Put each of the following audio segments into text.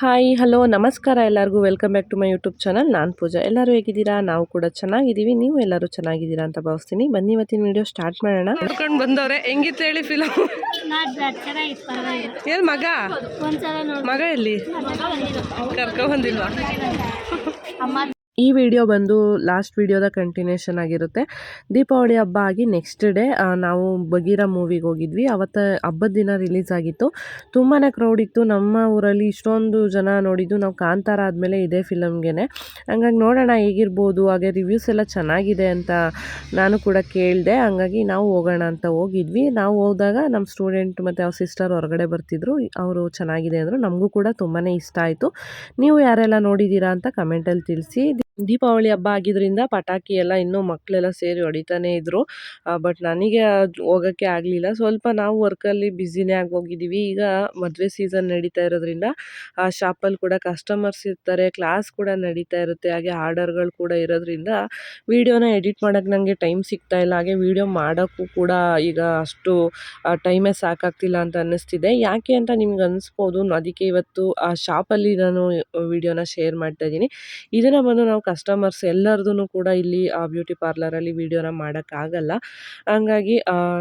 Hi hello ನಮಸ್ಕಾರ ಎಲ್ಲರಿಗೂ. Welcome back to my YouTube channel ನಾನು ಪೂಜಾ. ಎಲ್ಲರೂ ಹೇಗಿದ್ದೀರಾ? ನಾವು ಕೂಡ ಚೆನ್ನಾಗಿದ್ದೀವಿ. ನೀವು ಎಲ್ಲರೂ ಚೆನ್ನಾಗಿದ್ದೀರಾ ಅಂತ ಭಾವಿಸ್ತೀನಿ. ಬನ್ನಿ ಇವತ್ತಿನ ವಿಡಿಯೋ ಸ್ಟಾರ್ಟ್ ಮಾಡೋಣ. ನೋಡ್ಕೊಂಡು ಬಂದವ್ರೆ. ಹೆಂಗಿತ್ತು ಹೇಳಿ ಫಿಲಮ್ ಏನು ಮಗ? ಮಗ ಎಲ್ಲಿ? ಕರ್ಕೊ ಬಂದಿಲ್ವಾ? ಅಮ್ಮ ಈ ವಿಡಿಯೋ ಬಂದು ಲಾಸ್ಟ್ ವಿಡಿಯೋದ ಕಂಟಿನ್ಯೂಷನ್ ಆಗಿರುತ್ತೆ. ದೀಪಾವಳಿ ಹಬ್ಬ ಆಗಿ ನೆಕ್ಸ್ಟ್ ಡೇ ನಾವು ಬಗೀರ ಮೂವಿಗೆ ಹೋಗಿದ್ವಿ. ಅವತ್ತ ಹಬ್ಬದ ದಿನ ರಿಲೀಸ್ ಆಗಿತ್ತು. ತುಂಬಾ ಕ್ರೌಡ್ ಇತ್ತು. ನಮ್ಮ ಊರಲ್ಲಿ ಇಷ್ಟೊಂದು ಜನ ನೋಡಿದ್ದು. ನಾವು ಕಾಂತಾರ ಆದಮೇಲೆ ಇದೇ ಫಿಲಮ್ಗೆ ಹಂಗಾಗಿ ನೋಡೋಣ ಹೇಗಿರ್ಬೋದು? ಹಾಗೆ ರಿವ್ಯೂಸ್ ಎಲ್ಲ ಚೆನ್ನಾಗಿದೆ ಅಂತ ನಾನು ಕೂಡ ಕೇಳಿದೆ. ಹಂಗಾಗಿ ನಾವು ಹೋಗೋಣ ಅಂತ ಹೋಗಿದ್ವಿ. ನಾವು ಹೋದಾಗ ನಮ್ಮ ಸ್ಟೂಡೆಂಟ್ ಮತ್ತು ಅವ್ರ ಸಿಸ್ಟರ್ ಹೊರಗಡೆ ಬರ್ತಿದ್ರು. ಅವರು ಚೆನ್ನಾಗಿದೆ ಅಂದರು. ನಮಗೂ ಕೂಡ ತುಂಬಾ ಇಷ್ಟ ಆಯಿತು. ನೀವು ಯಾರೆಲ್ಲ ನೋಡಿದ್ದೀರಾ ಅಂತ ಕಮೆಂಟಲ್ಲಿ ತಿಳಿಸಿ. ದೀಪಾವಳಿ ಹಬ್ಬ ಆಗಿದ್ದರಿಂದ ಪಟಾಕಿ ಎಲ್ಲ ಇನ್ನೂ ಮಕ್ಕಳೆಲ್ಲ ಸೇರಿ ಹೊಡಿತಾನೇ ಇದ್ದರು ಬಟ್ ನನಗೆ ಹೋಗೋಕ್ಕೆ ಆಗಲಿಲ್ಲ. ಸ್ವಲ್ಪ ನಾವು ವರ್ಕಲ್ಲಿ ಬ್ಯುಸಿನೇ ಆಗಿ ಹೋಗಿದ್ದೀವಿ ಈಗ ಮದುವೆ ಸೀಸನ್ ನಡೀತಾ ಇರೋದ್ರಿಂದ, ಆ, ಶಾಪಲ್ಲಿ ಕೂಡ ಕಸ್ಟಮರ್ಸ್ ಇರ್ತಾರೆ, ಕ್ಲಾಸ್ ಕೂಡ ನಡೀತಾ ಇರುತ್ತೆ. ಹಾಗೆ ಆರ್ಡರ್ಗಳು ಕೂಡ ಇರೋದ್ರಿಂದ ವೀಡಿಯೋನ ಎಡಿಟ್ ಮಾಡೋಕ್ಕೆ ನನಗೆ ಟೈಮ್ ಸಿಗ್ತಾ ಇಲ್ಲ. ಹಾಗೆ ವೀಡಿಯೋ ಮಾಡೋಕ್ಕೂ ಕೂಡ ಈಗ ಅಷ್ಟು ಟೈಮೇ ಸಾಕಾಗ್ತಿಲ್ಲ ಅಂತ ಅನ್ನಿಸ್ತಿದೆ. ಯಾಕೆ ಅಂತ ನಿಮ್ಗೆ ಅನಿಸ್ಬೋದು. ಅದಕ್ಕೆ ಇವತ್ತು, ಆ, ಶಾಪಲ್ಲಿ ನಾನು ವೀಡಿಯೋನ ಶೇರ್ ಮಾಡ್ತಾ ಇದ್ದೀನಿ. ಇದನ್ನು ಬಂದು ನಾವು ಕಸ್ಟಮರ್ಸ್ ಎಲ್ಲರದೂ ಕೂಡ ಇಲ್ಲಿ ಆ ಬ್ಯೂಟಿ ಪಾರ್ಲರಲ್ಲಿ ವೀಡಿಯೋನ ಮಾಡೋಕ್ಕಾಗಲ್ಲ. ಹಂಗಾಗಿ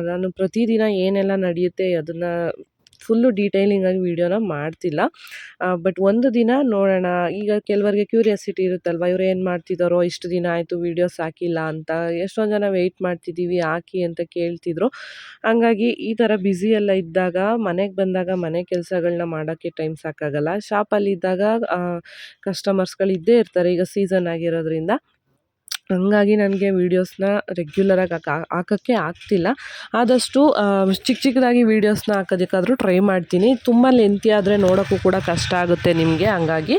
ನಾನು ಪ್ರತಿದಿನ ಏನೆಲ್ಲ ನಡೆಯುತ್ತೆ, ಅದನ್ನು ಫುಲ್ಲು ಡೀಟೇಲಿಂಗಾಗಿ ವೀಡಿಯೋನ ಮಾಡ್ತಿಲ್ಲ. ಬಟ್ ಒಂದು ದಿನ ನೋಡೋಣ. ಈಗ ಕೆಲವರಿಗೆ ಕ್ಯೂರಿಯಾಸಿಟಿ ಇರುತ್ತಲ್ವ? ಇವ್ರು ಏನು ಮಾಡ್ತಿದ್ದಾರೋ ಇಷ್ಟು ದಿನ ಆಯಿತು ವೀಡಿಯೋಸ್ ಹಾಕಿಲ್ಲ ಅಂತ. ಎಷ್ಟೊಂದು ಜನ ವೆಯ್ಟ್ ಮಾಡ್ತಿದ್ದೀವಿ ಹಾಕಿ ಅಂತ ಕೇಳ್ತಿದ್ರು. ಹಂಗಾಗಿ ಈ ಥರ ಬ್ಯುಸಿ ಎಲ್ಲ ಇದ್ದಾಗ, ಮನೆಗೆ ಬಂದಾಗ ಮನೆ ಕೆಲಸಗಳನ್ನ ಮಾಡೋಕ್ಕೆ ಟೈಮ್ ಸಾಕಾಗಲ್ಲ. ಶಾಪಲ್ಲಿ ಇದ್ದಾಗ ಕಸ್ಟಮರ್ಸ್ಗಳು ಇದ್ದೇ ಇರ್ತಾರೆ. ಈಗ ಸೀಸನ್ ಆಗಿರೋದ್ರಿಂದ. ಹಂಗಾಗಿ ನನಗೆ ವೀಡಿಯೋಸ್ನ ರೆಗ್ಯುಲರಾಗಿ ಹಾಕ, ಹಾಕೋಕ್ಕೆ ಆಗ್ತಿಲ್ಲ. ಆದಷ್ಟು ಚಿಕ್ಕ ಚಿಕ್ಕದಾಗಿ ವೀಡಿಯೋಸ್ನ ಹಾಕೋದಕ್ಕಾದರೂ ಟ್ರೈ ಮಾಡ್ತೀನಿ. ತುಂಬ ಲೆಂತಿ ಆದರೆ ನೋಡೋಕ್ಕೂ ಕೂಡ ಕಷ್ಟ ಆಗುತ್ತೆ ನಿಮಗೆ, ಹಂಗಾಗಿ.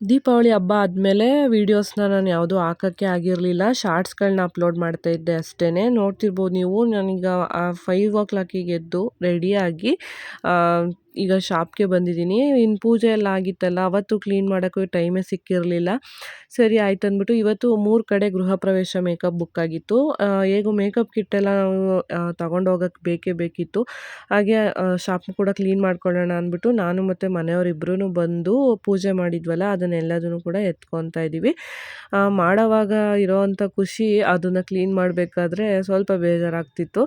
ದೀಪಾವಳಿ ಹಬ್ಬ ಆದಮೇಲೆ ವೀಡಿಯೋಸ್ನ ನಾನು ಯಾವುದೂ ಹಾಕೋಕ್ಕೆ ಆಗಿರಲಿಲ್ಲ. ಶಾರ್ಟ್ಸ್ಗಳನ್ನ ಅಪ್ಲೋಡ್ ಮಾಡ್ತಾ ಇದ್ದೆ ಅಷ್ಟೇ ನೋಡ್ತಿರ್ಬೋದು ನೀವು. ನಾನೀಗ ಫೈವ್ ಓ ಕ್ಲಾಕಿಗೆ ಎದ್ದು ರೆಡಿಯಾಗಿ ಈಗ ಶಾಪ್ಗೆ ಬಂದಿದ್ದೀನಿ. ಇನ್ನು ಪೂಜೆ ಎಲ್ಲ ಆಗಿತ್ತಲ್ಲ, ಅವತ್ತು ಕ್ಲೀನ್ ಮಾಡೋಕ್ಕೂ ಟೈಮೇ ಸಿಕ್ಕಿರಲಿಲ್ಲ. ಸರಿ ಆಯ್ತು ಅಂದ್ಬಿಟ್ಟು ಇವತ್ತು ಮೂರು ಕಡೆ ಗೃಹ ಪ್ರವೇಶ ಮೇಕಪ್ ಬುಕ್ ಆಗಿತ್ತು. ಹೇಗೂ ಮೇಕಪ್ ಕಿಟ್ ಎಲ್ಲ ನಾವು ತಗೊಂಡೋಗಕ್ಕೆ ಬೇಕೇ ಬೇಕಿತ್ತು. ಹಾಗೆ ಶಾಪ್ ಕೂಡ ಕ್ಲೀನ್ ಮಾಡ್ಕೊಳ್ಳೋಣ ಅಂದ್ಬಿಟ್ಟು ನಾನು ಮತ್ತು ಮನೆಯವರಿಬ್ಬರೂ ಬಂದು ಪೂಜೆ ಮಾಡಿದ್ವಲ್ಲ ಅದನ್ನೆಲ್ಲದನ್ನು ಕೂಡ ಎತ್ಕೊತಾ ಇದ್ದೀವಿ ಮಾಡೋವಾಗ ಇರೋವಂಥ ಖುಷಿ ಅದನ್ನು ಕ್ಲೀನ್ ಮಾಡಬೇಕಾದ್ರೆ ಸ್ವಲ್ಪ ಬೇಜಾರಾಗ್ತಿತ್ತು.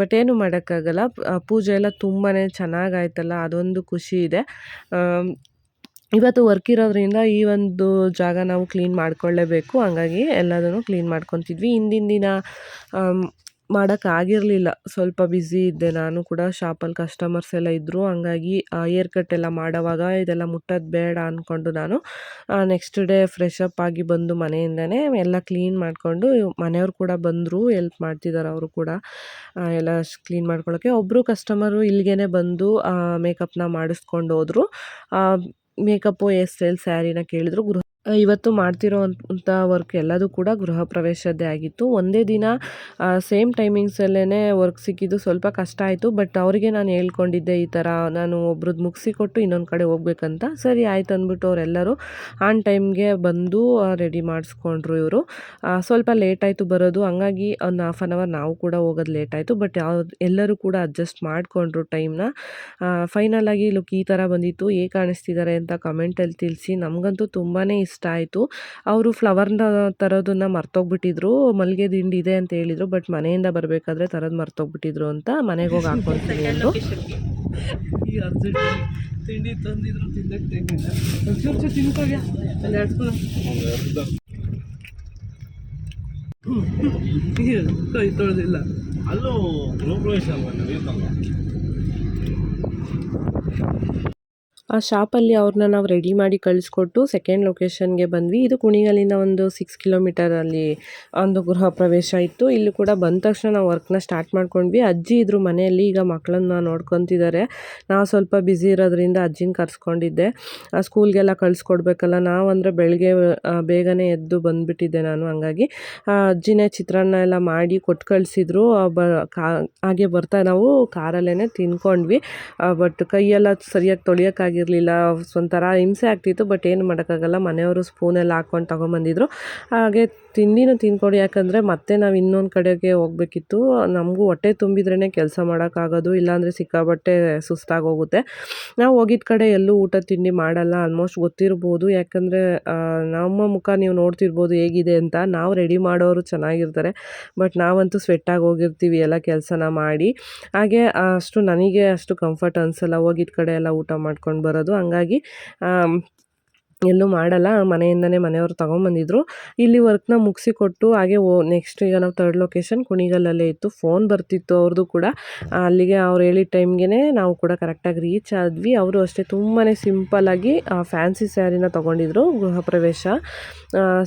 ಬಟ್ ಏನು ಮಾಡೋಕ್ಕಾಗಲ್ಲ. ಪೂಜೆ ಎಲ್ಲ ತುಂಬಾ ಚೆನ್ನಾಗಾಯ್ತು ಆಯ್ತಲ್ಲ, ಅದೊಂದು ಖುಷಿ ಇದೆ. ಇವತ್ತು ವರ್ಕ್ ಇರೋದ್ರಿಂದ ಈ ಒಂದು ಜಾಗ ನಾವು ಕ್ಲೀನ್ ಮಾಡ್ಕೊಳ್ಳೇಬೇಕು. ಹಂಗಾಗಿ ಎಲ್ಲದನ್ನು ಕ್ಲೀನ್ ಮಾಡ್ಕೊತಿದ್ವಿ. ಹಿಂದಿನ ದಿನ ಮಾಡೋಕ್ಕಾಗಿರಲಿಲ್ಲ. ಸ್ವಲ್ಪ ಬ್ಯುಸಿ ಇದ್ದೆ. ನಾನು ಕೂಡ ಶಾಪಲ್ಲಿ ಕಸ್ಟಮರ್ಸ್ ಎಲ್ಲ ಇದ್ದರು ಹಂಗಾಗಿ ಏರ್ ಕಟ್ ಎಲ್ಲ ಮಾಡೋವಾಗ ಇದೆಲ್ಲ ಮುಟ್ಟೋದು ಬೇಡ ಅಂದ್ಕೊಂಡು ನಾನು ನೆಕ್ಸ್ಟ್ ಡೇ ಫ್ರೆಶ್ ಅಪ್ ಆಗಿ ಬಂದು ಮನೆಯಿಂದನೇ ಎಲ್ಲ ಕ್ಲೀನ್ ಮಾಡಿಕೊಂಡು ಮನೆಯವ್ರು ಕೂಡ ಬಂದರು. ಎಲ್ಪ್ ಮಾಡ್ತಿದ್ದಾರೆ ಅವರು ಕೂಡ. ಎಲ್ಲ ಕ್ಲೀನ್ ಮಾಡ್ಕೊಳ್ಳೋಕ್ಕೆ ಒಬ್ಬರು ಕಸ್ಟಮರು ಇಲ್ಲಿಗೇ ಬಂದು ಮೇಕಪ್ನ ಮಾಡಿಸ್ಕೊಂಡು ಹೋದರು. ಮೇಕಪ್ಪು ಹೇರ್ ಸ್ಟೈಲ್ ಸ್ಯಾರಿನ ಕೇಳಿದ್ರು. ಗೃಹ ಇವತ್ತು ಮಾಡ್ತಿರೋ ಅಂಥ ವರ್ಕ್ ಎಲ್ಲದೂ ಕೂಡ ಗೃಹ ಪ್ರವೇಶದ್ದೇ ಆಗಿತ್ತು. ಒಂದೇ ದಿನ ಸೇಮ್ ಟೈಮಿಂಗ್ಸಲ್ಲೇ ವರ್ಕ್ ಸಿಕ್ಕಿದ್ದು ಸ್ವಲ್ಪ ಕಷ್ಟ ಆಯಿತು. ಬಟ್ ಅವರಿಗೆ ನಾನು ಹೇಳ್ಕೊಂಡಿದ್ದೆ ಈ ಥರ ನಾನು ಒಬ್ರದ್ದು ಮುಗಿಸಿ ಕೊಟ್ಟು ಇನ್ನೊಂದು ಕಡೆ ಹೋಗ್ಬೇಕಂತ. ಸರಿ, ಆಯ್ತು ಅಂದ್ಬಿಟ್ಟು ಅವರೆಲ್ಲರೂ ಆನ್ ಟೈಮ್ಗೆ ಬಂದು ರೆಡಿ ಮಾಡಿಸ್ಕೊಂಡ್ರು ಇವರು. ಸ್ವಲ್ಪ ಲೇಟ್ ಆಯಿತು ಬರೋದು. ಹಂಗಾಗಿ ಒಂದು ಹಾಫ್ ಆನ್ ಅವರ್ ನಾವು ಕೂಡ ಹೋಗೋದು ಲೇಟ್ ಆಯಿತು. ಬಟ್ ಎಲ್ಲರೂ ಕೂಡ ಅಡ್ಜಸ್ಟ್ ಮಾಡಿಕೊಂಡ್ರು ಟೈಮ್ನ ಫೈನಲ್ ಆಗಿ ಲುಕ್ ಈ ಥರ ಬಂದಿತ್ತು. ಹೇಗೆ ಕಾಣಿಸ್ತಿದ್ದಾರೆ ಅಂತ ಕಮೆಂಟಲ್ಲಿ ತಿಳಿಸಿ. ನಮಗಂತೂ ತುಂಬಾ ಇಷ್ಟ ಆಯಿತು. ಅವರು ಫ್ಲವರ್ನ ತರೋದನ್ನ ಮರ್ತೋಗ್ಬಿಟ್ಟಿದ್ರು. ಮಲ್ಲಿಗೆ ದಿಂಡಿ ಇದೆ ಅಂತ ಹೇಳಿದರು. ಬಟ್ ಮನೆಯಿಂದ ಬರಬೇಕಾದ್ರೆ ತರೋದು ಮರ್ತೋಗ್ಬಿಟ್ಟಿದ್ರು ಅಂತ ಮನೆಗೆ ಹೋಗಿ ಹಾಕೊಳ್ತೀನಿ ಅಂದರು. ತಿಂಡಿ ತಂದಿದ್ರು ತಿನ್ನಕ್ಕೆ ತಿನ್ಕೋಗ್ಯ ತೊಳೆದಿಲ್ಲ. ಅಲ್ಲೂ ಗೃಹಪ್ರವೇಶ ಅಲ್ವಾ ಆ ಶಾಪಲ್ಲಿ ಅವ್ರನ್ನ ನಾವು ರೆಡಿ ಮಾಡಿ ಕಳಿಸ್ಕೊಟ್ಟು ಸೆಕೆಂಡ್ ಲೊಕೇಶನ್ಗೆ ಬಂದ್ವಿ. ಇದು ಕುಣಿಗಲಿಂದ ಒಂದು ಸಿಕ್ಸ್ ಕಿಲೋಮೀಟರಲ್ಲಿ ಒಂದು ಗೃಹ ಪ್ರವೇಶ ಇತ್ತು. ಇಲ್ಲಿ ಕೂಡ ಬಂದ ತಕ್ಷಣ ನಾವು ವರ್ಕ್ನ ಸ್ಟಾರ್ಟ್ ಮಾಡ್ಕೊಂಡ್ವಿ. ಅಜ್ಜಿ ಇದ್ರು ಮನೆಯಲ್ಲಿ, ಈಗ ಮಕ್ಕಳನ್ನ ನೋಡ್ಕೊತಿದ್ದಾರೆ ನಾವು ಸ್ವಲ್ಪ ಬ್ಯುಸಿ ಇರೋದ್ರಿಂದ ಅಜ್ಜಿನ ಕರ್ಸ್ಕೊಂಡಿದ್ದೆ. ಸ್ಕೂಲ್ಗೆಲ್ಲ ಕಳಿಸ್ಕೊಡ್ಬೇಕಲ್ಲ ನಾವು ಅಂದರೆ ಬೆಳಗ್ಗೆ ಬೇಗನೆ ಎದ್ದು ಬಂದುಬಿಟ್ಟಿದ್ದೆ ನಾನು ಹಂಗಾಗಿ. ಅಜ್ಜಿನೇ ಚಿತ್ರಾನ್ನ ಎಲ್ಲ ಮಾಡಿ ಕೊಟ್ಟು ಕಳಿಸಿದ್ರು. ಹಾಗೆ ಬರ್ತಾ ನಾವು ಕಾರಲ್ಲೇ ತಿನ್ಕೊಂಡ್ವಿ. ಬಟ್ ಕೈಯೆಲ್ಲ ಸರಿಯಾಗಿ ತೊಳಿಯೋಕ್ಕಾಗಿ ಆಗಿರಲಿಲ್ಲ ಒಂಥರ ಹಿಂಸೆ ಆಗ್ತಿತ್ತು ಬಟ್ ಏನು ಮಾಡೋಕ್ಕಾಗಲ್ಲ. ಮನೆಯವರು ಸ್ಪೂನೆಲ್ಲ ಹಾಕ್ಕೊಂಡು ತಗೊಂಬಂದಿದ್ರು ಹಾಗೆ ತಿಂಡಿನೂ ತಿನ್ಕೊಡಿ ಯಾಕಂದರೆ ಮತ್ತೆ ನಾವು ಇನ್ನೊಂದು ಕಡೆಗೆ ಹೋಗ್ಬೇಕಿತ್ತು. ನಮಗೂ ಹೊಟ್ಟೆ ತುಂಬಿದ್ರೇ ಕೆಲಸ ಮಾಡೋಕ್ಕಾಗೋದು, ಇಲ್ಲಾಂದರೆ ಸಿಕ್ಕಾಬಟ್ಟೆ ಸುಸ್ತಾಗೋಗುತ್ತೆ. ನಾವು ಹೋಗಿದ್ದ ಕಡೆ ಎಲ್ಲೂ ಊಟ ತಿಂಡಿ ಮಾಡಲ್ಲ ಆಲ್ಮೋಸ್ಟ್ ಗೊತ್ತಿರ್ಬೋದು. ಯಾಕಂದರೆ ನಮ್ಮ ಮುಖ ನೀವು ನೋಡ್ತಿರ್ಬೋದು ಹೇಗಿದೆ ಅಂತ. ನಾವು ರೆಡಿ ಮಾಡೋರು ಚೆನ್ನಾಗಿರ್ತಾರೆ ಬಟ್ ನಾವಂತೂ ಸ್ವೆಟ್ಟಾಗಿ ಹೋಗಿರ್ತೀವಿ ಎಲ್ಲ ಕೆಲಸನ ಮಾಡಿ. ಹಾಗೆ ಅಷ್ಟು ನನಗೆ ಅಷ್ಟು ಕಂಫರ್ಟ್ ಅನಿಸಲ್ಲ ಹೋಗಿದ್ದ ಕಡೆ ಎಲ್ಲ ಊಟ ಮಾಡ್ಕೊಂಡು ಬರೋದು. ಹಂಗಾಗಿ ಎಲ್ಲೂ ಮಾಡಲ್ಲ. ಮನೆಯಿಂದನೇ ಮನೆಯವರು ತಗೊಂಬಂದಿದ್ರು. ಇಲ್ಲಿ ವರ್ಕ್ನ ಮುಗಿಸಿಕೊಟ್ಟು ಹಾಗೆ ಓ, ನೆಕ್ಸ್ಟ್ ಈಗ ನಾವು ತರ್ಡ್ ಲೊಕೇಶನ್ ಕುಣಿಗಲ್ಲಲ್ಲೇ ಇತ್ತು. ಫೋನ್ ಬರ್ತಿತ್ತು ಅವ್ರದ್ದು ಕೂಡ. ಅಲ್ಲಿಗೆ ಅವ್ರು ಹೇಳಿದ ಟೈಮ್ಗೆ ನಾವು ಕೂಡ ಕರೆಕ್ಟಾಗಿ ರೀಚ್ ಆದ್ವಿ. ಅವರು ಅಷ್ಟೇ ತುಂಬಾ ಸಿಂಪಲ್ಲಾಗಿ ಫ್ಯಾನ್ಸಿ ಸ್ಯಾರಿನ ತೊಗೊಂಡಿದ್ರು ಗೃಹ ಪ್ರವೇಶ.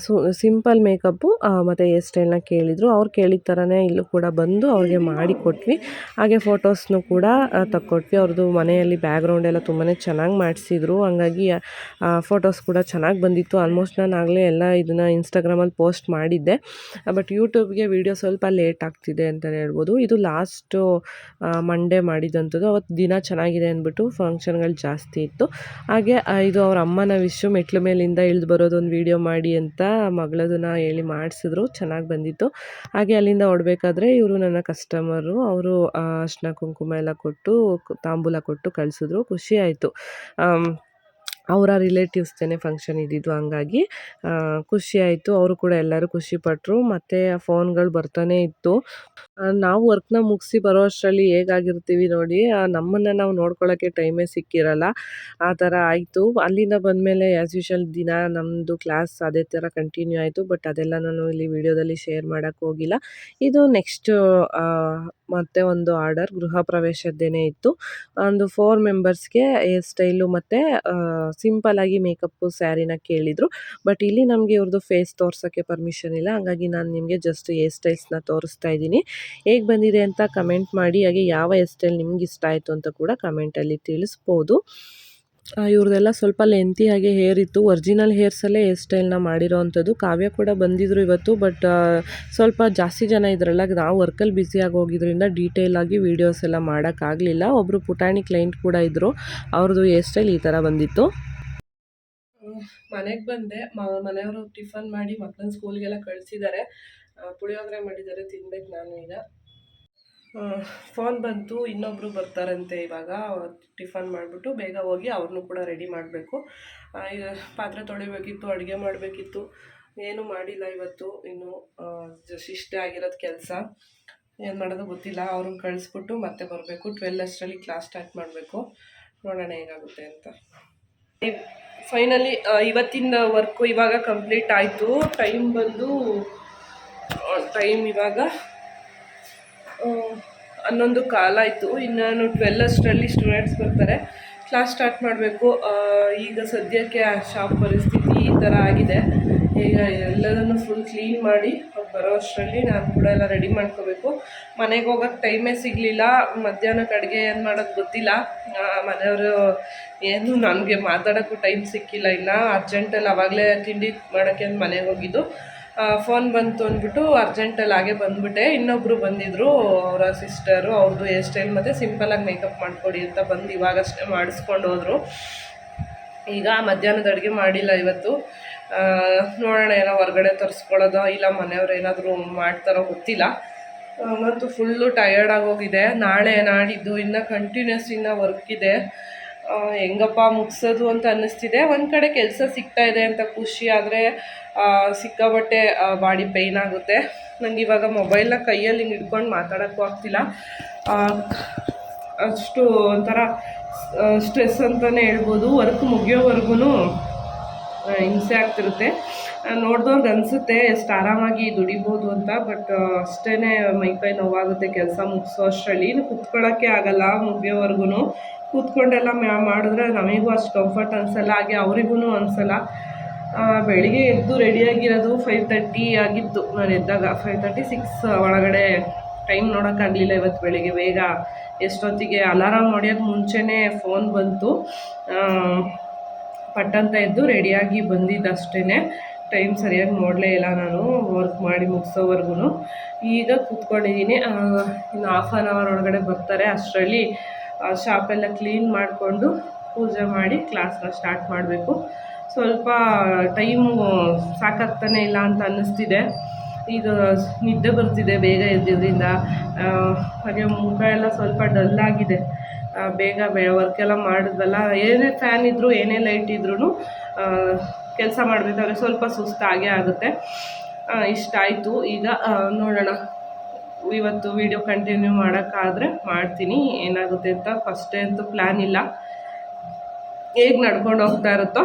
ಸು, ಸಿಂಪಲ್ ಮೇಕಪ್ಪು ಮತ್ತು ಹೇರ್ ಸ್ಟೈಲ್ನ ಕೇಳಿದರು. ಅವ್ರು ಕೇಳಿದ ಥರನೇ ಇಲ್ಲೂ ಕೂಡ ಬಂದು ಅವ್ರಿಗೆ ಮಾಡಿ ಕೊಟ್ವಿ. ಹಾಗೆ ಫೋಟೋಸ್ನು ಕೂಡ ತಕ್ಕೊಟ್ವಿ. ಅವ್ರದ್ದು ಮನೆಯಲ್ಲಿ ಬ್ಯಾಕ್ಗ್ರೌಂಡ್ ಎಲ್ಲ ತುಂಬಾ ಚೆನ್ನಾಗಿ ಮಾಡಿಸಿದ್ರು. ಹಂಗಾಗಿ ಫೋಟೋಸ್ ಕೂಡ ಚೆನ್ನಾಗಿ ಬಂದಿತ್ತು. ಆಲ್ಮೋಸ್ಟ್ ನಾನು ಆಗಲೇ ಎಲ್ಲ ಇದನ್ನು ಇನ್ಸ್ಟಾಗ್ರಾಮಲ್ಲಿ ಪೋಸ್ಟ್ ಮಾಡಿದ್ದೆ. ಬಟ್ ಯೂಟ್ಯೂಬ್ಗೆ ವಿಡಿಯೋ ಸ್ವಲ್ಪ ಲೇಟ್ ಆಗ್ತಿದೆ ಅಂತಲೇ ಹೇಳ್ಬೋದು. ಇದು ಲಾಸ್ಟು ಮಂಡೇ ಮಾಡಿದಂಥದ್ದು ಅವತ್ತು ದಿನ ಚೆನ್ನಾಗಿದೆ ಅಂದ್ಬಿಟ್ಟು ಫಂಕ್ಷನ್ಗಳು ಜಾಸ್ತಿ ಇತ್ತು. ಹಾಗೆ ಇದು ಅವ್ರ ಅಮ್ಮನ ವಿಶ್ವ ಮೆಟ್ಲು ಮೇಲಿಂದ ಇಳಿದು ಬರೋದೊಂದು ವೀಡಿಯೋ ಮಾಡಿ ಅಂತ ಮಗಳದನ್ನು ಹೇಳಿ ಮಾಡಿಸಿದ್ರು. ಚೆನ್ನಾಗಿ ಬಂದಿತ್ತು. ಹಾಗೆ ಅಲ್ಲಿಂದ ಹೊಡಬೇಕಾದ್ರೆ ಇವರು ನನ್ನ ಕಸ್ಟಮರು ಅವರು ಅರ್ಶಿನ ಕುಂಕುಮ ಎಲ್ಲ ಕೊಟ್ಟು, ತಾಂಬೂಲ ಕೊಟ್ಟು ಕಳಿಸಿದ್ರು. ಖುಷಿ ಆಯಿತು. ಅವರ ರಿಲೇಟಿವ್ಸ್ದೇ ಫಂಕ್ಷನ್ ಇದ್ದಿದ್ದು ಹಂಗಾಗಿ ಖುಷಿ ಆಯಿತು. ಅವರು ಕೂಡ ಎಲ್ಲರೂ ಖುಷಿಪಟ್ಟರು ಮತ್ತು ಫೋನ್ಗಳು ಬರ್ತಾನೆ ಇತ್ತು. ನಾವು ವರ್ಕ್ನ ಮುಗಿಸಿ ಬರೋ ಅಷ್ಟರಲ್ಲಿ ಹೇಗಾಗಿರ್ತೀವಿ ನೋಡಿ ನಮ್ಮನ್ನು ನಾವು ನೋಡ್ಕೊಳ್ಳೋಕ್ಕೆ ಟೈಮೇ ಸಿಕ್ಕಿರಲ್ಲ. ಆ ಥರ ಆಯಿತು. ಅಲ್ಲಿಂದ ಬಂದಮೇಲೆ ಆ್ಯಸ್ ಯೂಶಲ್ ದಿನ ನಮ್ಮದು ಕ್ಲಾಸ್ ಅದೇ ಥರ ಕಂಟಿನ್ಯೂ ಆಯಿತು. ಬಟ್ ಅದೆಲ್ಲ ನಾನು ಇಲ್ಲಿ ವಿಡಿಯೋದಲ್ಲಿ ಶೇರ್ ಮಾಡೋಕ್ಕೆ ಹೋಗಿಲ್ಲ. ಇದು ನೆಕ್ಸ್ಟ್ ಮತ್ತೆ ಒಂದು ಆರ್ಡರ್ ಗೃಹ ಪ್ರವೇಶದ್ದೇನೆ ಇತ್ತು. ಒಂದು ಫೋರ್ ಮೆಂಬರ್ಸ್ಗೆ ಹೇರ್ ಸ್ಟೈಲು ಮತ್ತು ಸಿಂಪಲ್ಲಾಗಿ ಮೇಕಪ್ಪು ಸ್ಯಾರಿನ ಕೇಳಿದರು. ಬಟ್ ಇಲ್ಲಿ ನಮಗೆ ಇವ್ರದ್ದು ಫೇಸ್ ತೋರ್ಸೋಕ್ಕೆ ಪರ್ಮಿಷನ್ ಇಲ್ಲ. ಹಾಗಾಗಿ ನಾನು ನಿಮಗೆ ಜಸ್ಟ್ ಹೇರ್ ಸ್ಟೈಲ್ಸ್ನ ತೋರಿಸ್ತಾ ಇದ್ದೀನಿ. ಹೇಗೆ ಬಂದಿದೆ ಅಂತ ಕಮೆಂಟ್ ಮಾಡಿ, ಹಾಗೆ ಯಾವ ಹೇರ್ ಸ್ಟೈಲ್ ನಿಮ್ಗೆ ಇಷ್ಟ ಆಯಿತು ಅಂತ ಕೂಡ ಕಮೆಂಟಲ್ಲಿ ತಿಳಿಸ್ಬೋದು. ಇವ್ರದ್ದೆಲ್ಲ ಸ್ವಲ್ಪ ಹಾಗೆ ಹೇರ್ ಇತ್ತು. ಒರಿಜಿನಲ್ ಹೇರ್ಸಲ್ಲೇ ಹೇರ್ ಸ್ಟೈಲ್ನ ಮಾಡಿರೋ ಅಂಥದ್ದು ಕಾವ್ಯ ಕೂಡ ಬಂದಿದ್ರು ಇವತ್ತು, ಬಟ್ ಸ್ವಲ್ಪ ಜಾಸ್ತಿ ಜನ ಇದ್ರಲ್ಲ, ನಾವು ವರ್ಕಲ್ಲಿ ಬ್ಯುಸಿಯಾಗಿ ಹೋಗಿದ್ರಿಂದ ಡೀಟೇಲ್ ಆಗಿ ವೀಡಿಯೋಸ್ ಎಲ್ಲ ಮಾಡೋಕ್ಕಾಗಲಿಲ್ಲ ಒಬ್ಬರು ಪುಟಾಣಿ ಕ್ಲೈಂಟ್ ಕೂಡ ಇದ್ದರು ಅವ್ರದ್ದು ಹೇರ್ ಸ್ಟೈಲ್ ಈ ಥರ ಬಂದಿತ್ತು. ಮನೆಗೆ ಬಂದೆ. ಮನೆಯವರು ಟಿಫನ್ ಮಾಡಿ ಮಕ್ಕಳನ್ನ ಸ್ಕೂಲ್ಗೆಲ್ಲ ಕಳಿಸಿದ್ದಾರೆ ಪುಳಿಯೋಗರೆ ಮಾಡಿದ್ದಾರೆ ತಿನ್ಬೇಕು ನಾನು ಈಗ. ಫೋನ್ ಬಂತು ಇನ್ನೊಬ್ಬರು ಬರ್ತಾರಂತೆ ಇವಾಗ. ಟಿಫನ್ ಮಾಡಿಬಿಟ್ಟು ಬೇಗ ಹೋಗಿ ಅವ್ರನ್ನೂ ಕೂಡ ರೆಡಿ ಮಾಡಬೇಕು. ಪಾತ್ರೆ ತೊಳಿಬೇಕಿತ್ತು, ಅಡುಗೆ ಮಾಡಬೇಕಿತ್ತು. ಏನೂ ಮಾಡಿಲ್ಲ ಇವತ್ತು, ಇನ್ನು ಇಷ್ಟೇ ಆಗಿರೋದು ಕೆಲಸ. ಏನು ಮಾಡೋದು ಗೊತ್ತಿಲ್ಲ. ಅವ್ರನ್ನ ಕಳಿಸ್ಬಿಟ್ಟು ಮತ್ತೆ ಬರಬೇಕು. ಟ್ವೆಲ್ ಅಷ್ಟರಲ್ಲಿ ಕ್ಲಾಸ್ ಸ್ಟಾರ್ಟ್ ಮಾಡಬೇಕು. ನೋಡೋಣ ಹೇಗಾಗುತ್ತೆ ಅಂತ. ಫೈನಲಿ ಇವತ್ತಿನ ವರ್ಕು ಇವಾಗ ಕಂಪ್ಲೀಟ್ ಆಯಿತು. ಟೈಮ್ ಬಂದು ಟೈಮ್ ಇವಾಗ ಹನ್ನೊಂದು ಕಾಲ ಆಯಿತು. ಇನ್ನು ಟ್ವೆಲ್ ಅಷ್ಟರಲ್ಲಿ ಸ್ಟೂಡೆಂಟ್ಸ್ ಬರ್ತಾರೆ. ಕ್ಲಾಸ್ ಸ್ಟಾರ್ಟ್ ಮಾಡಬೇಕು. ಈಗ ಸದ್ಯಕ್ಕೆ ಆ ಶಾಪ್ ಪರಿಸ್ಥಿತಿ ಈ ಥರ ಆಗಿದೆ. ಈಗ ಎಲ್ಲದನ್ನು ಫುಲ್ ಕ್ಲೀನ್ ಮಾಡಿ ಅವ್ರು ಬರೋ ಅಷ್ಟರಲ್ಲಿ ನಾನು ಕೂಡ ಎಲ್ಲ ರೆಡಿ ಮಾಡ್ಕೋಬೇಕು. ಮನೆಗೆ ಹೋಗೋಕ್ಕೆ ಟೈಮೇ ಸಿಗಲಿಲ್ಲ. ಮಧ್ಯಾಹ್ನಕ್ಕೆ ಅಡುಗೆ ಏನು ಮಾಡೋದು ಗೊತ್ತಿಲ್ಲ. ಮನೆಯವರು ಏನು ನನಗೆ ಮಾತಾಡೋಕ್ಕೂ ಟೈಮ್ ಸಿಕ್ಕಿಲ್ಲ ಇನ್ನು. ಅರ್ಜೆಂಟಲ್ಲಿ ಆವಾಗಲೇ ತಿಂಡಿ ಮಾಡೋಕ್ಕೆ ಅಂತ ಮನೆಗೆ ಹೋಗಿದ್ದು. ಫೋನ್ ಬಂತು ಅಂದ್ಬಿಟ್ಟು ಅರ್ಜೆಂಟಲ್ಲಿ ಹಾಗೆ ಬಂದುಬಿಟ್ಟೆ. ಇನ್ನೊಬ್ಬರು ಬಂದಿದ್ದರು ಅವರ ಸಿಸ್ಟರು ಅವ್ರದ್ದು ಹೇರ್ ಸ್ಟೈಲ್ ಮತ್ತು ಸಿಂಪಲಾಗಿ ಮೇಕಪ್ ಮಾಡಿಕೊಡಿ ಅಂತ ಬಂದು ಇವಾಗಷ್ಟೇ ಮಾಡಿಸ್ಕೊಂಡು ಹೋದರು. ಈಗ ಮಧ್ಯಾಹ್ನದ ಅಡುಗೆ ಮಾಡಿಲ್ಲ ಇವತ್ತು. ನೋಡೋಣ ಏನೋ ಹೊರಗಡೆ ತರಿಸ್ಕೊಳ್ಳೋದೋ ಇಲ್ಲ ಮನೆಯವ್ರು ಏನಾದರೂ ಮಾಡ್ತಾರೋ ಗೊತ್ತಿಲ್ಲ. ಮತ್ತು ಫುಲ್ಲು ಟಯರ್ಡ್ ಆಗೋಗಿದೆ. ನಾಳೆ ನಾಡಿದ್ದು ಇನ್ನೂ ಕಂಟಿನ್ಯೂಸ್ ಇನ್ನೂ ವರ್ಕ್ ಇದೆ. ಹೆಂಗಪ್ಪ ಮುಗಿಸೋದು ಅಂತ ಅನ್ನಿಸ್ತಿದೆ. ಒಂದು ಕಡೆ ಕೆಲಸ ಸಿಗ್ತಾ ಇದೆ ಅಂತ ಖುಷಿ ಆದರೆ ಸಿಕ್ಕಾಬಟ್ಟೆ ಬಾಡಿ ಪೇಯ್ನ್ ಆಗುತ್ತೆ. ನನಗೆ ಇವಾಗ ಮೊಬೈಲ್ನ ಕೈಯಲ್ಲಿ ಹಿಂಗೆ ಹಿಡ್ಕೊಂಡು ಮಾತಾಡೋಕ್ಕೂ ಆಗ್ತಿಲ್ಲ. ಅಷ್ಟು ಒಂಥರ ಸ್ಟ್ರೆಸ್ ಅಂತಲೇ ಹೇಳ್ಬೋದು. ವರ್ಕ್ ಮುಗಿಯೋವರೆಗೂ ಹಿಂಸೆ ಆಗ್ತಿರುತ್ತೆ. ನೋಡಿದವ್ರಿಗೆ ಅನಿಸುತ್ತೆ, ಎಷ್ಟು ಆರಾಮಾಗಿ ದುಡಿಬೋದು ಅಂತ ಬಟ್ ಅಷ್ಟೇ ಮೈಕೈ ನೋವಾಗುತ್ತೆ ಕೆಲಸ ಮುಗಿಸೋ ಅಷ್ಟರಲ್ಲಿ. ಕುತ್ಕೊಳ್ಳೋಕ್ಕೆ ಆಗಲ್ಲ ಮುಗಿಯೋವರೆಗೂ ಕೂತ್ಕೊಂಡೆಲ್ಲ ಮ್ಯಾ ಮಾಡಿದ್ರೆ ನಮಗೂ ಅಷ್ಟು ಕಂಫರ್ಟ್ ಅನಿಸಲ್ಲ, ಹಾಗೆ ಅವ್ರಿಗೂ ಅನಿಸಲ್ಲ. ಬೆಳಿಗ್ಗೆ ಎದ್ದು ರೆಡಿಯಾಗಿರೋದು ಫೈವ್ ತರ್ಟಿ ಆಗಿತ್ತು. ನಾನು ಎದ್ದಾಗ ಫೈವ್ ತರ್ಟಿ ಸಿಕ್ಸ್ ಒಳಗಡೆ ಟೈಮ್ ನೋಡೋಕ್ಕಾಗಲಿಲ್ಲ ಇವತ್ತು ಬೆಳಿಗ್ಗೆ. ಬೇಗ ಎಷ್ಟೊತ್ತಿಗೆ ಅಲಾರಾಮ್ ಹೊಡೆಯೋಕ್ಕೆ ಮುಂಚೆನೇ ಫೋನ್ ಬಂತು. ಪಟ್ಟಂತ ಎದ್ದು ರೆಡಿಯಾಗಿ ಬಂದಿದ್ದಷ್ಟೇ ಟೈಮ್ ಸರಿಯಾಗಿ ನೋಡಲೇ ಇಲ್ಲ ನಾನು, ವರ್ಕ್ ಮಾಡಿ ಮುಗಿಸೋವರೆಗೂ ಈಗ ಕೂತ್ಕೊಂಡಿದ್ದೀನಿ. ಇನ್ನು ಹಾಫ್ ಆನ್ ಅವರ್ ಒಳಗಡೆ ಬರ್ತಾರೆ. ಅಷ್ಟರಲ್ಲಿ ಶಾಪೆಲ್ಲ ಕ್ಲೀನ್ ಮಾಡಿಕೊಂಡು ಪೂಜೆ ಮಾಡಿ ಕ್ಲಾಸ್ನ ಸ್ಟಾರ್ಟ್ ಮಾಡಬೇಕು. ಸ್ವಲ್ಪ ಟೈಮು ಸಾಕಾಗ್ತಾನೆ ಇಲ್ಲ ಅಂತ ಅನ್ನಿಸ್ತಿದೆ. ಈಗ ನಿದ್ದೆ ಬರ್ತಿದೆ ಬೇಗ ಎದ್ದಿದ್ದರಿಂದ ಹಾಗೆ ಮುಖ ಎಲ್ಲ ಸ್ವಲ್ಪ ಡಲ್ ಆಗಿದೆ. ಬೇಗ ಬೇ ವರ್ಕೆಲ್ಲ ಮಾಡಿದ್ವಲ್ಲ ಏನೇ ಫ್ಯಾನ್ ಇದ್ದರೂ ಏನೇ ಲೈಟ್ ಇದ್ರೂ ಕೆಲಸ ಮಾಡಬೇಕಾದ್ರೆ ಸ್ವಲ್ಪ ಸುಸ್ತಾಗೇ ಆಗುತ್ತೆ. ಇಷ್ಟ ಆಯಿತು. ಈಗ ನೋಡೋಣ. ಇವತ್ತು ವಿಡಿಯೋ ಕಂಟಿನ್ಯೂ ಮಾಡೋಕ್ಕಾದರೆ ಮಾಡ್ತೀನಿ. ಏನಾಗುತ್ತೆ ಅಂತ ಫಸ್ಟೇ ಅಂತೂ ಪ್ಲ್ಯಾನ್ ಇಲ್ಲ. ಹೇಗೆ ನಡ್ಕೊಂಡು ಹೋಗ್ತಾ ಇರುತ್ತೋ?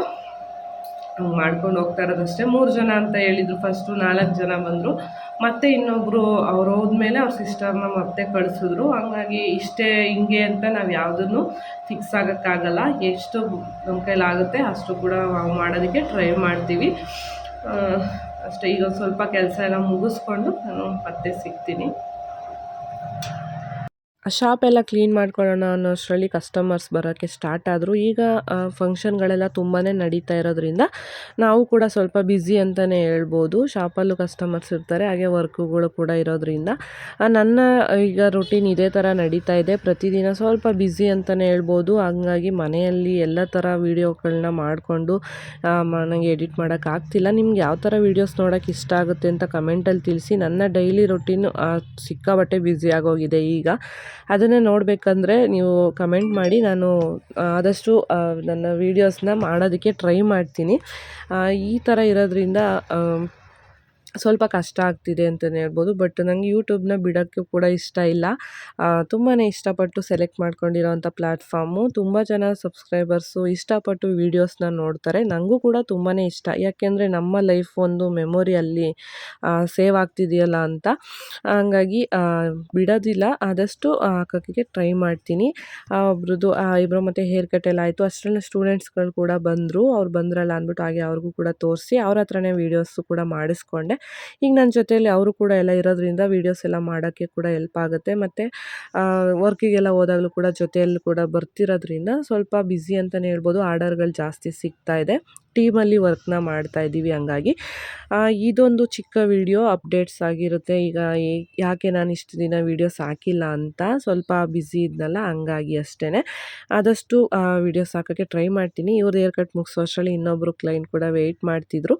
ಮಾಡ್ಕೊಂಡು ಹೋಗ್ತಾ ಇರೋದಷ್ಟೇ. ಮೂರು ಜನ ಅಂತ ಹೇಳಿದರು. ಫಸ್ಟು ನಾಲ್ಕು ಜನ ಬಂದರು. ಮತ್ತೆ ಇನ್ನೊಬ್ಬರು ಅವ್ರು ಹೋದ್ಮೇಲೆ ಅವ್ರ ಸಿಸ್ಟರ್ನ ಮತ್ತೆ ಕಳಿಸಿದ್ರು. ಹಂಗಾಗಿ ಇಷ್ಟೇ ಹಿಂಗೆ ಅಂತ ನಾವು ಯಾವುದನ್ನು ಫಿಕ್ಸ್ ಆಗೋಕ್ಕಾಗಲ್ಲ. ಎಷ್ಟು ನಮ್ಮ ಕೈಲಾಗುತ್ತೆ ಅಷ್ಟು ಕೂಡ ನಾವು ಮಾಡೋದಕ್ಕೆ ಟ್ರೈ ಮಾಡ್ತೀವಿ. ಅಷ್ಟೇ. ಈಗ ಸ್ವಲ್ಪ ಕೆಲಸ ಎಲ್ಲ ಮುಗಿಸ್ಕೊಂಡು ನಾನು ಮತ್ತೆ ಸಿಗ್ತೀನಿ. ಶಾಪ್ ಎಲ್ಲ ಕ್ಲೀನ್ ಮಾಡ್ಕೊಳ್ಳೋಣ ಅನ್ನೋ ಅಷ್ಟರಲ್ಲಿ ಕಸ್ಟಮರ್ಸ್ ಬರೋಕ್ಕೆ ಸ್ಟಾರ್ಟ್ ಆದರು ಈಗ ಫಂಕ್ಷನ್ಗಳೆಲ್ಲ ತುಂಬಾ ನಡೀತಾ ಇರೋದ್ರಿಂದ ನಾವು ಕೂಡ ಸ್ವಲ್ಪ ಬ್ಯುಸಿ ಅಂತಲೇ ಹೇಳ್ಬೋದು. ಶಾಪಲ್ಲೂ ಕಸ್ಟಮರ್ಸ್ ಇರ್ತಾರೆ, ಹಾಗೆ ವರ್ಕುಗಳು ಕೂಡ ಇರೋದ್ರಿಂದ. ನನ್ನ, ಈಗ ರೊಟೀನ್ ಇದೇ ಥರ ನಡೀತಾ ಇದೆ. ಪ್ರತಿದಿನ ಸ್ವಲ್ಪ ಬ್ಯುಸಿ ಅಂತಲೇ ಹೇಳ್ಬೋದು. ಹಂಗಾಗಿ ಮನೆಯಲ್ಲಿ ಎಲ್ಲ ಥರ ವೀಡಿಯೋಗಳನ್ನ ಮಾಡಿಕೊಂಡು ನನಗೆ ಎಡಿಟ್ ಮಾಡೋಕ್ಕಾಗ್ತಿಲ್ಲ ನಿಮ್ಗೆ ಯಾವ ಥರ ವೀಡಿಯೋಸ್ ನೋಡೋಕ್ಕೆ ಇಷ್ಟ ಆಗುತ್ತೆ ಅಂತ ಕಮೆಂಟಲ್ಲಿ ತಿಳಿಸಿ. ನನ್ನ ಡೈಲಿ ರೊಟೀನು ಸಿಕ್ಕಾಬಟ್ಟೆ ಬ್ಯುಸಿ ಆಗೋಗಿದೆ ಈಗ. ಅದನ್ನೇ ನೋಡಬೇಕಂದ್ರೆ ನೀವು ಕಮೆಂಟ್ ಮಾಡಿ, ನಾನು ಆದಷ್ಟು ನನ್ನ ವೀಡಿಯೋಸ್ನ ಮಾಡೋದಕ್ಕೆ ಟ್ರೈ ಮಾಡ್ತೀನಿ. ಈ ಥರ ಇರೋದ್ರಿಂದ ಸ್ವಲ್ಪ ಕಷ್ಟ ಆಗ್ತಿದೆ ಅಂತಲೇ ಹೇಳ್ಬೋದು. ಬಟ್ ನನಗೆ ಯೂಟ್ಯೂಬ್ನ ಬಿಡೋಕ್ಕೆ ಕೂಡ ಇಷ್ಟ ಇಲ್ಲ. ತುಂಬಾ ಇಷ್ಟಪಟ್ಟು ಸೆಲೆಕ್ಟ್ ಮಾಡ್ಕೊಂಡಿರೋವಂಥ ಪ್ಲ್ಯಾಟ್ಫಾರ್ಮು ತುಂಬ ಜನ ಸಬ್ಸ್ಕ್ರೈಬರ್ಸು ಇಷ್ಟಪಟ್ಟು ವೀಡಿಯೋಸ್ನ ನೋಡ್ತಾರೆ. ನನಗೂ ಕೂಡ ತುಂಬಾ ಇಷ್ಟ. ಯಾಕೆಂದರೆ ನಮ್ಮ ಲೈಫ್ ಒಂದು ಮೆಮೊರಿ ಅಲ್ಲಿ ಸೇವ್ ಆಗ್ತಿದೆಯಲ್ಲ ಅಂತ. ಹಂಗಾಗಿ ಬಿಡೋದಿಲ್ಲ. ಆದಷ್ಟು ಹಾಕೋಕ್ಕೆ ಟ್ರೈ ಮಾಡ್ತೀನಿ. ಒಬ್ರದ್ದು ಇಬ್ಬರು ಮತ್ತು ಹೇರ್ ಕಟ್ ಎಲ್ಲ ಆಯಿತು. ಅಷ್ಟರಲ್ಲಿ ಸ್ಟೂಡೆಂಟ್ಸ್ಗಳು ಕೂಡ ಬಂದರು. ಅವ್ರು ಬಂದ್ರಲ್ಲ ಅಂದ್ಬಿಟ್ಟು ಹಾಗೆ ಅವ್ರಿಗೂ ಕೂಡ ತೋರಿಸಿ. ಅವ್ರ ಹತ್ರನೇ ವೀಡಿಯೋಸು ಕೂಡ ಮಾಡಿಸ್ಕೊಂಡೆ. ಈಗ ನನ್ನ ಜೊತೆಯಲ್ಲಿ ಅವರು ಕೂಡ ಎಲ್ಲ ಇರೋದ್ರಿಂದ ವೀಡಿಯೋಸ್ ಎಲ್ಲ ಮಾಡೋಕ್ಕೆ ಕೂಡ ಹೆಲ್ಪ್ ಆಗುತ್ತೆ. ಮತ್ತು ವರ್ಕಿಗೆಲ್ಲ ಹೋದಾಗಲೂ ಕೂಡ ಜೊತೆಯಲ್ಲಿ ಕೂಡ ಬರ್ತಿರೋದ್ರಿಂದ ಸ್ವಲ್ಪ ಬ್ಯುಸಿ ಅಂತಲೇ ಹೇಳ್ಬೋದು. ಆರ್ಡರ್ಗಳು ಜಾಸ್ತಿ ಸಿಗ್ತಾ ಇದೆ. ಟೀಮಲ್ಲಿ ವರ್ಕ್ನ ಮಾಡ್ತಾ ಇದ್ದೀವಿ ಹಂಗಾಗಿ. ಇದೊಂದು ಚಿಕ್ಕ ವಿಡಿಯೋ, ಅಪ್ಡೇಟ್ಸ್ ಆಗಿರುತ್ತೆ. ಈಗ ಯಾಕೆ ನಾನು ಇಷ್ಟು ದಿನ ವೀಡಿಯೋಸ್ ಹಾಕಿಲ್ಲ ಅಂತ ಸ್ವಲ್ಪ ಬ್ಯುಸಿ ಇದ್ನಲ್ಲ, ಹಂಗಾಗಿ ಅಷ್ಟೇ ಆದಷ್ಟು ವೀಡಿಯೋಸ್ ಹಾಕೋಕ್ಕೆ ಟ್ರೈ ಮಾಡ್ತೀನಿ. ಇವ್ರದ್ದು ಏರ್ ಕಟ್ ಮುಗಿಸೋಷ್ಟರಲ್ಲಿ ಇನ್ನೊಬ್ಬರು ಕ್ಲೈಂಟ್ ಕೂಡ ವೆಯ್ಟ್ ಮಾಡ್ತಿದ್ರು.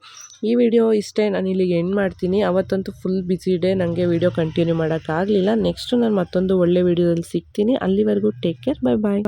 ಈ ವಿಡಿಯೋ ಇಷ್ಟೇ, ನಾನು ಇಲ್ಲಿಗೆ ಎಂಡ್ ಮಾಡ್ತೀನಿ. ಅವತ್ತಂತೂ ಫುಲ್ ಬ್ಯುಸಿ ಡೇ ನನಗೆ ವಿಡಿಯೋ ಕಂಟಿನ್ಯೂ ಮಾಡೋಕ್ಕಾಗಲಿಲ್ಲ. ನೆಕ್ಸ್ಟು ನಾನು ಮತ್ತೊಂದು ಒಳ್ಳೆ ವಿಡಿಯೋದಲ್ಲಿ ಸಿಗ್ತೀನಿ. ಅಲ್ಲಿವರೆಗೂ ಟೇಕ್ ಕೇರ್, ಬೈ ಬಾಯ್